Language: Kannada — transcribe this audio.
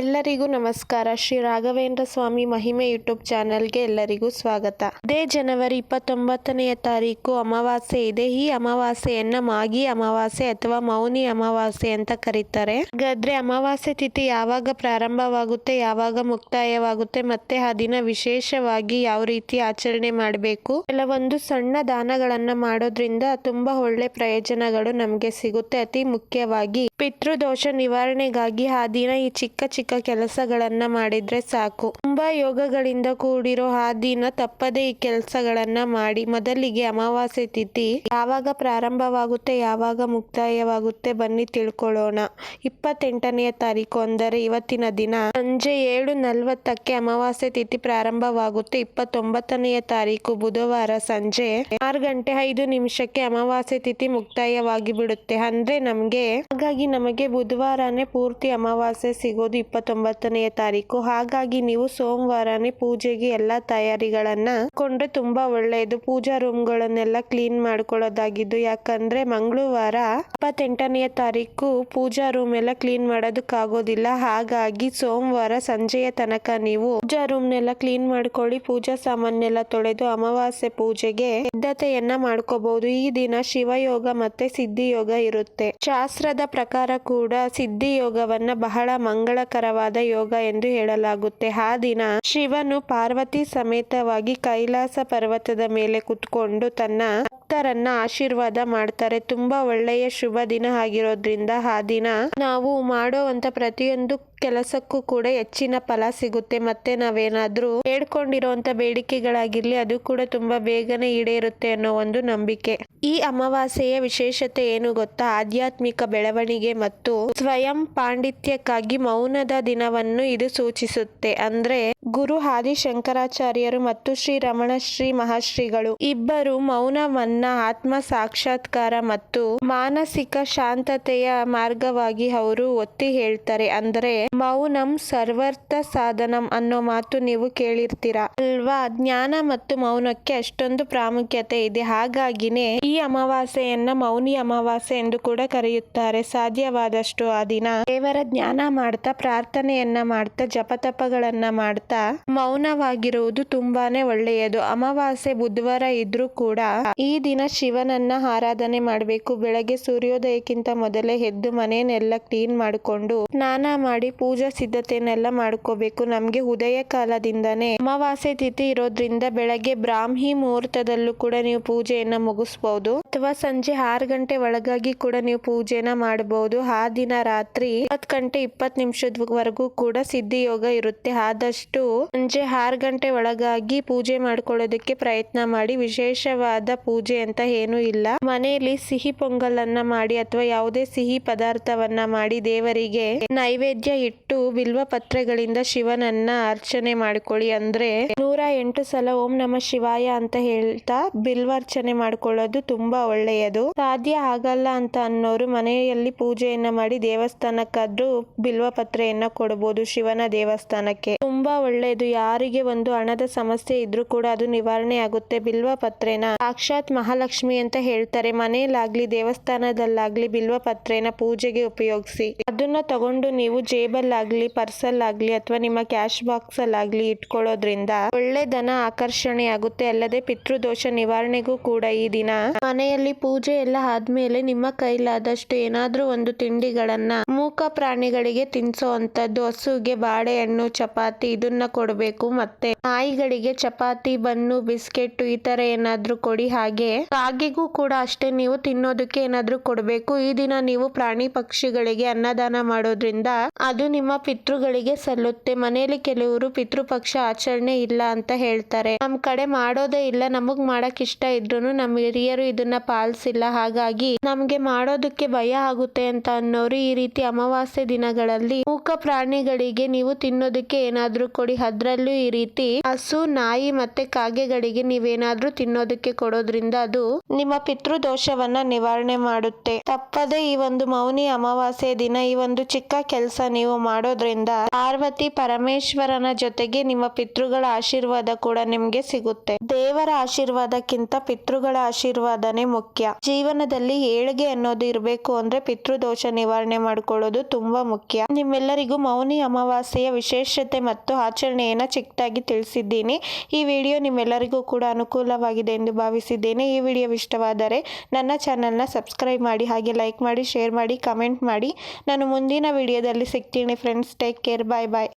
ಎಲ್ಲರಿಗೂ ನಮಸ್ಕಾರ. ಶ್ರೀ ರಾಘವೇಂದ್ರ ಸ್ವಾಮಿ ಮಹಿಮೆ ಯೂಟ್ಯೂಬ್ ಚಾನೆಲ್ಗೆ ಎಲ್ಲರಿಗೂ ಸ್ವಾಗತ. ಇದೇ ಜನವರಿ ಇಪ್ಪತ್ತೊಂಬತ್ತನೆಯ ತಾರೀಕು ಅಮಾವಾಸ್ಯೆ ಇದೆ. ಈ ಅಮಾವಾಸ್ಯೆಯನ್ನ ಮಾಗಿ ಅಮಾವಾಸ್ಯೆ ಅಥವಾ ಮೌನಿ ಅಮಾವಾಸ್ಯೆ ಅಂತ ಕರೀತಾರೆ. ಹಾಗಾದ್ರೆ ಅಮಾವಾಸ್ಯೆ ತಿಥಿ ಯಾವಾಗ ಪ್ರಾರಂಭವಾಗುತ್ತೆ, ಯಾವಾಗ ಮುಕ್ತಾಯವಾಗುತ್ತೆ, ಮತ್ತೆ ಆ ದಿನ ವಿಶೇಷವಾಗಿ ಯಾವ ರೀತಿ ಆಚರಣೆ ಮಾಡಬೇಕು? ಕೆಲವೊಂದು ಸಣ್ಣ ದಾನಗಳನ್ನ ಮಾಡೋದ್ರಿಂದ ತುಂಬಾ ಒಳ್ಳೆ ಪ್ರಯೋಜನಗಳು ನಮಗೆ ಸಿಗುತ್ತೆ. ಅತಿ ಮುಖ್ಯವಾಗಿ ಪಿತೃದೋಷ ನಿವಾರಣೆಗಾಗಿ ಆ ದಿನ ಈ ಚಿಕ್ಕ ಚಿಕ್ಕ ಕೆಲಸಗಳನ್ನ ಮಾಡಿದ್ರೆ ಸಾಕು. ತುಂಬಾ ಯೋಗಗಳಿಂದ ಕೂಡಿರೋ ಆ ದಿನ ತಪ್ಪದೆ ಈ ಕೆಲಸಗಳನ್ನ ಮಾಡಿ. ಮೊದಲಿಗೆ ಅಮಾವಾಸ್ಯೆ ತಿಥಿ. ಯಾವಾಗ ಪ್ರಾರಂಭವಾಗುತ್ತೆ, ಯಾವಾಗ ಮುಕ್ತಾಯವಾಗುತ್ತೆ ಬನ್ನಿ ತಿಳ್ಕೊಳ್ಳೋಣ. ಇಪ್ಪತ್ತೆಂಟನೆಯ ತಾರೀಕು ಅಂದರೆ ಇವತ್ತಿನ ದಿನ. ಸಂಜೆ ಏಳು ನಲವತ್ತಕ್ಕೆ ಅಮಾವಾಸ್ಯೆ ತಿಥಿ ಪ್ರಾರಂಭವಾಗುತ್ತೆ. ಇಪ್ಪತ್ತೊಂಬತ್ತನೆಯ ತಾರೀಕು ಬುಧವಾರ ಸಂಜೆ ಆರು ಗಂಟೆ ಐದು ನಿಮಿಷಕ್ಕೆ ಅಮಾವಾಸ್ಯೆ ತಿಥಿ ಮುಕ್ತಾಯವಾಗಿ ಬಿಡುತ್ತೆ ಅಂದ್ರೆ ನಮ್ಗೆ, ಹಾಗಾಗಿ ನಮಗೆ ಬುಧವಾರನೇ ಪೂರ್ತಿ ಅಮಾವಾಸ್ಯೆ ಸಿಗೋದು ಇಪ್ಪತ್ತೊಂಬತ್ತನೆಯ ತಾರೀಕು. ಹಾಗಾಗಿ ನೀವು ಸೋಮವಾರನೇ ಪೂಜೆಗೆ ಎಲ್ಲಾ ತಯಾರಿಗಳನ್ನ ಕೊಂಡ್ರೆ ತುಂಬಾ ಒಳ್ಳೆಯದು. ಪೂಜಾ ರೂಮ್ಗಳನ್ನೆಲ್ಲ ಕ್ಲೀನ್ ಮಾಡ್ಕೊಳ್ಳೋದಾಗಿದ್ದು, ಯಾಕಂದ್ರೆ ಮಂಗಳವಾರ ಇಪ್ಪತ್ತೆಂಟನೆಯ ತಾರೀಕು ಪೂಜಾ ರೂಮ್ ಎಲ್ಲ ಕ್ಲೀನ್ ಮಾಡೋದಕ್ಕಾಗೋದಿಲ್ಲ. ಹಾಗಾಗಿ ಸೋಮವಾರ ಸಂಜೆಯ ತನಕ ನೀವು ಪೂಜಾ ರೂಮ್ನೆಲ್ಲ ಕ್ಲೀನ್ ಮಾಡ್ಕೊಳ್ಳಿ. ಪೂಜಾ ಸಾಮಾನ್ಯೆಲ್ಲ ತೊಳೆದು ಅಮಾವಾಸ್ಯೆ ಪೂಜೆಗೆ ಸಿದ್ಧತೆಯನ್ನ ಮಾಡ್ಕೋಬಹುದು ಈ ದಿನ ಶಿವಯೋಗ ಮತ್ತೆ ಸಿದ್ಧಿ ಯೋಗ ಇರುತ್ತೆ. ಶಾಸ್ತ್ರದ ಪ್ರಕಾರ ಕೂಡ ಸಿದ್ಧಿ ಯೋಗವನ್ನ ಬಹಳ ಮಂಗಳಕರವಾದ ಯೋಗ ಎಂದು ಹೇಳಲಾಗುತ್ತೆ. ಆ ದಿನ ಶಿವನು ಪಾರ್ವತಿ ಸಮೇತವಾಗಿ ಕೈಲಾಸ ಪರ್ವತದ ಮೇಲೆ ಕುತ್ಕೊಂಡು ತನ್ನ ಭಕ್ತರನ್ನ ಆಶೀರ್ವಾದ ಮಾಡ್ತಾರೆ. ತುಂಬಾ ಒಳ್ಳೆಯ ಶುಭ ದಿನ ಆಗಿರೋದ್ರಿಂದ ಆ ದಿನ ನಾವು ಮಾಡುವಂತ ಪ್ರತಿಯೊಂದು ಕೆಲಸಕ್ಕೂ ಕೂಡ ಹೆಚ್ಚಿನ ಫಲ ಸಿಗುತ್ತೆ. ಮತ್ತೆ ನಾವೇನಾದ್ರೂ ಹೇಳ್ಕೊಂಡಿರುವಂತ ಬೇಡಿಕೆಗಳಾಗಿರ್ಲಿ, ಅದು ಕೂಡ ತುಂಬಾ ಬೇಗನೆ ಈಡೇರುತ್ತೆ ಅನ್ನೋ ಒಂದು ನಂಬಿಕೆ. ಈ ಅಮಾವಾಸ್ಯೆಯ ವಿಶೇಷತೆ ಏನು ಗೊತ್ತಾ? ಆಧ್ಯಾತ್ಮಿಕ ಬೆಳವಣಿಗೆ ಮತ್ತು ಸ್ವಯಂ ಪಾಂಡಿತ್ಯಕ್ಕಾಗಿ ಮೌನದ ದಿನವನ್ನು ಇದು ಸೂಚಿಸುತ್ತೆ. ಅಂದ್ರೆ ಗುರು ಆದಿಶಂಕರಾಚಾರ್ಯರು ಮತ್ತು ಶ್ರೀ ರಮಣ ಶ್ರೀ ಮಹಾಶ್ರೀಗಳು ಇಬ್ಬರು ಮೌನವನ್ನ ಆತ್ಮ ಸಾಕ್ಷಾತ್ಕಾರ ಮತ್ತು ಮಾನಸಿಕ ಶಾಂತತೆಯ ಮಾರ್ಗವಾಗಿ ಅವರು ಒತ್ತಿ ಹೇಳ್ತಾರೆ. ಅಂದ್ರೆ ಮೌನಂ ಸರ್ವರ್ಥ ಸಾಧನಂ ಅನ್ನೋ ಮಾತು ನೀವು ಕೇಳಿರ್ತೀರಾ? ಅಲ್ವಾ? ಜ್ಞಾನ ಮತ್ತು ಮೌನಕ್ಕೆ ಅಷ್ಟೊಂದು ಪ್ರಾಮುಖ್ಯತೆ ಇದೆ. ಹಾಗಾಗಿನೇ ಈ ಅಮಾವಾಸ್ಯೆಯನ್ನ ಮೌನಿ ಅಮಾವಾಸ್ಯೆ ಎಂದು ಕೂಡ ಕರೆಯುತ್ತಾರೆ. ಸಾಧ್ಯವಾದಷ್ಟು ಆ ದಿನ ದೇವರ ಜ್ಞಾನ ಮಾಡ್ತಾ ಪ್ರಾರ್ಥನೆಯನ್ನ ಮಾಡ್ತಾ, ಜಪತಪಗಳನ್ನ ಮಾಡ್ತಾ ಮೌನವಾಗಿರುವುದು ತುಂಬಾನೇ ಒಳ್ಳೆಯದು. ಅಮಾವಾಸ್ಯೆ, ಬುಧವಾರ ಇದ್ರೂ ಕೂಡ ಈ ದಿನ ಶಿವನನ್ನ ಆರಾಧನೆ ಮಾಡಬೇಕು. ಬೆಳಗ್ಗೆ ಸೂರ್ಯೋದಯಕ್ಕಿಂತ ಮೊದಲೇ ಎದ್ದು ಮನೆಯನ್ನೆಲ್ಲ ಕ್ಲೀನ್ ಮಾಡಿಕೊಂಡು ಸ್ನಾನ ಮಾಡಿ ಪೂಜಾ ಸಿದ್ಧತೆಯನ್ನೆಲ್ಲ ಮಾಡ್ಕೋಬೇಕು. ನಮ್ಗೆ ಉದಯ ಕಾಲದಿಂದಾನೇ ಅಮಾವಾಸ್ಯೆ ತಿಥಿ ಇರೋದ್ರಿಂದ ಬೆಳಗ್ಗೆ ಬ್ರಾಹ್ಮಿ ಮುಹೂರ್ತದಲ್ಲೂ ಕೂಡ ನೀವು ಪೂಜೆಯನ್ನ ಮುಗಿಸ್ಬಹುದು ಅಥವಾ ಸಂಜೆ ಆರು ಗಂಟೆ ಒಳಗಾಗಿ ಕೂಡ ನೀವು ಪೂಜೆನ ಮಾಡಬಹುದು ಆ ದಿನ ರಾತ್ರಿ ಹತ್ತು ಗಂಟೆ ಇಪ್ಪತ್ ನಿಮಿಷದವರೆಗೂ ಕೂಡ ಸಿದ್ಧಿ ಯೋಗ ಇರುತ್ತೆ. ಆದಷ್ಟು ಸಂಜೆ ಆರು ಗಂಟೆ ಒಳಗಾಗಿ ಪೂಜೆ ಮಾಡ್ಕೊಳ್ಳೋದಕ್ಕೆ ಪ್ರಯತ್ನ ಮಾಡಿ. ವಿಶೇಷವಾದ ಪೂಜೆ ಅಂತ ಏನೂ ಇಲ್ಲ. ಮನೆಯಲ್ಲಿ ಸಿಹಿ ಪೊಂಗಲನ್ನ ಮಾಡಿ ಅಥವಾ ಯಾವುದೇ ಸಿಹಿ ಪದಾರ್ಥವನ್ನ ಮಾಡಿ ದೇವರಿಗೆ ನೈವೇದ್ಯ ಇಟ್ಟು ಬಿಲ್ವ ಪತ್ರೆಗಳಿಂದ ಶಿವನನ್ನ ಅರ್ಚನೆ ಮಾಡ್ಕೊಳ್ಳಿ ಅಂದ್ರೆ ನೂರ ಎಂಟು ಸಲ ಓಂ ನಮ ಶಿವಾಯ ಅಂತ ಹೇಳ್ತಾ ಬಿಲ್ವಾರ್ಚನೆ ಮಾಡ್ಕೊಳ್ಳೋದು ತುಂಬಾ ಒಳ್ಳೆಯದು. ಸಾಧ್ಯ ಆಗಲ್ಲ ಅಂತ ಅನ್ನೋರು ಮನೆಯಲ್ಲಿ ಪೂಜೆಯನ್ನ ಮಾಡಿ ದೇವಸ್ಥಾನಕ್ಕಾದ್ರೂ ಬಿಲ್ವ ಕೊಡಬಹುದು ಶಿವನ ದೇವಸ್ಥಾನಕ್ಕೆ. ತುಂಬಾ ಒಳ್ಳೆಯದು. ಯಾರಿಗೆ ಒಂದು ಹಣದ ಸಮಸ್ಯೆ ಇದ್ರೂ ಕೂಡ ಅದು ನಿವಾರಣೆ ಆಗುತ್ತೆ. ಬಿಲ್ವ ಪತ್ರೆನ? ಸಾಕ್ಷಾತ್ ಮಹಾಲಕ್ಷ್ಮಿ ಅಂತ ಹೇಳ್ತಾರೆ. ಮನೆಯಲ್ಲಾಗ್ಲಿ, ದೇವಸ್ಥಾನದಲ್ಲಾಗ್ಲಿ ಬಿಲ್ವ ಪತ್ರೆನ ಪೂಜೆಗೆ ಉಪಯೋಗಿಸಿ. ಅದನ್ನ ತಗೊಂಡು ನೀವು ಜೇಬಲ್ಲಾಗ್ಲಿ, ಪರ್ಸಲ್ಲಾಗ್ಲಿ ಅಥವಾ ನಿಮ್ಮ ಕ್ಯಾಶ್ ಬಾಕ್ಸ್ ಅಲ್ಲಾಗ್ಲಿ ಇಟ್ಕೊಳ್ಳೋದ್ರಿಂದ ಒಳ್ಳೆ ದನ ಆಕರ್ಷಣೆ ಆಗುತ್ತೆ. ಅಲ್ಲದೆ ಪಿತೃದೋಷ ನಿವಾರಣೆಗೂ ಕೂಡ ಈ ದಿನ. ಮನೆಯಲ್ಲಿ ಪೂಜೆ ಎಲ್ಲ ಆದ್ಮೇಲೆ ನಿಮ್ಮ ಕೈಲಾದಷ್ಟು ಏನಾದ್ರೂ ಒಂದು ತಿಂಡಿಗಳನ್ನ ಮೂಕ ಪ್ರಾಣಿಗಳಿಗೆ ತಿನ್ಸೋ ಅಂತದ್ದು ಹಸುಗೆ, ಬಾಳೆಹಣ್ಣು, ಚಪಾತಿ ಇದನ್ನ ಕೊಡಬೇಕು ಮತ್ತೆ ನಾಯಿಗಳಿಗೆ ಚಪಾತಿ, ಬನ್ನು, ಬಿಸ್ಕೆಟ್ ಈ ತರ ಏನಾದ್ರೂ ಕೊಡಿ. ಹಾಗೆ ಕಾಗೆಗೂ ಕೂಡ ಅಷ್ಟೇ ನೀವು ತಿನ್ನೋದಕ್ಕೆ ಏನಾದ್ರೂ ಕೊಡಬೇಕು. ಈ ದಿನ ನೀವು ಪ್ರಾಣಿ ಪಕ್ಷಿಗಳಿಗೆ ಅನ್ನದಾನ ಮಾಡೋದ್ರಿಂದ ಅದು ನಿಮ್ಮ ಪಿತೃಗಳಿಗೆ ಸಲ್ಲುತ್ತೆ. ಮನೆಯಲ್ಲಿ ಕೆಲವರು ಪಿತೃಪಕ್ಷ ಆಚರಣೆ ಇಲ್ಲ ಅಂತ ಹೇಳ್ತಾರೆ. ನಮ್ ಕಡೆ ಮಾಡೋದೇ ಇಲ್ಲ. ನಮಗ್ ಮಾಡಕ್ ಇಷ್ಟ ಇದ್ರು ನಮ್ ಹಿರಿಯರು ಇದನ್ನ ಪಾಲಿಸಿಲ್ಲ. ಹಾಗಾಗಿ ನಮ್ಗೆ ಮಾಡೋದಕ್ಕೆ ಭಯ ಆಗುತ್ತೆ ಅಂತ ಅನ್ನೋರು ಈ ರೀತಿ ಅಮಾವಾಸ್ಯೆ ದಿನಗಳಲ್ಲಿ ಮೂಕ ಪ್ರಾಣಿಗಳಿಗೆ ನೀವು ತಿನ್ನೋದಕ್ಕೆ ಏನಾದ್ರೂ ಕೊಡಿ. ಅದ್ರಲ್ಲೂ ಈ ರೀತಿ ಹಸು, ನಾಯಿ ಮತ್ತೆ ಕಾಗೆಗಳಿಗೆ ನೀವೇನಾದ್ರೂ ತಿನ್ನೋದಕ್ಕೆ ಕೊಡೋದ್ರಿಂದ ಅದು ನಿಮ್ಮ ಪಿತೃದೋಷವನ್ನ ನಿವಾರಣೆ ಮಾಡುತ್ತೆ. ತಪ್ಪದೆ ಈ ಒಂದು ಮೌನಿ ಅಮಾವಾಸ್ಯೆ ದಿನ ಈ ಒಂದು ಚಿಕ್ಕ ಕೆಲಸ ನೀವು ಮಾಡೋದ್ರಿಂದ ಪಾರ್ವತಿ ಪರಮೇಶ್ವರನ ಜೊತೆಗೆ ನಿಮ್ಮ ಪಿತೃಗಳ ಆಶೀರ್ವಾದ ಕೂಡ ನಿಮ್ಗೆ ಸಿಗುತ್ತೆ. ದೇವರ ಆಶೀರ್ವಾದಕ್ಕಿಂತ ಪಿತೃಗಳ ಆಶೀರ್ವಾದನೇ ಮುಖ್ಯ. ಜೀವನದಲ್ಲಿ ಏಳಿಗೆ ಅನ್ನೋದು ಇರಬೇಕು ಅಂದ್ರೆ ಪಿತೃದೋಷ ನಿವಾರಣೆ ಮಾಡ್ಕೊಳ್ಳೋದು ತುಂಬಾ ಮುಖ್ಯ. ನಿಮ್ಮೆಲ್ಲರಿಗೂ ಎಲ್ಲರಿಗೂ ಮೌನಿ ಅಮಾವಾಸ್ಯೆಯ ವಿಶೇಷತೆ ಮತ್ತು ಆಚರಣೆಯನ್ನು ಚಿಕ್ಕದಾಗಿ ತಿಳಿಸಿದ್ದೀನಿ. ಈ ವಿಡಿಯೋ ನಿಮ್ಮೆಲ್ಲರಿಗೂ ಕೂಡ ಅನುಕೂಲವಾಗಿದೆ ಎಂದು ಭಾವಿಸಿದ್ದೇನೆ. ಈ ವಿಡಿಯೋ ಇಷ್ಟವಾದರೆ ನನ್ನ ಚಾನಲ್ನ ಸಬ್ಸ್ಕ್ರೈಬ್ ಮಾಡಿ, ಹಾಗೆ ಲೈಕ್ ಮಾಡಿ, ಶೇರ್ ಮಾಡಿ, ಕಮೆಂಟ್ ಮಾಡಿ. ನಾನು ಮುಂದಿನ ವಿಡಿಯೋದಲ್ಲಿ ಸಿಗ್ತೀನಿ. Friends, take care. Bye bye.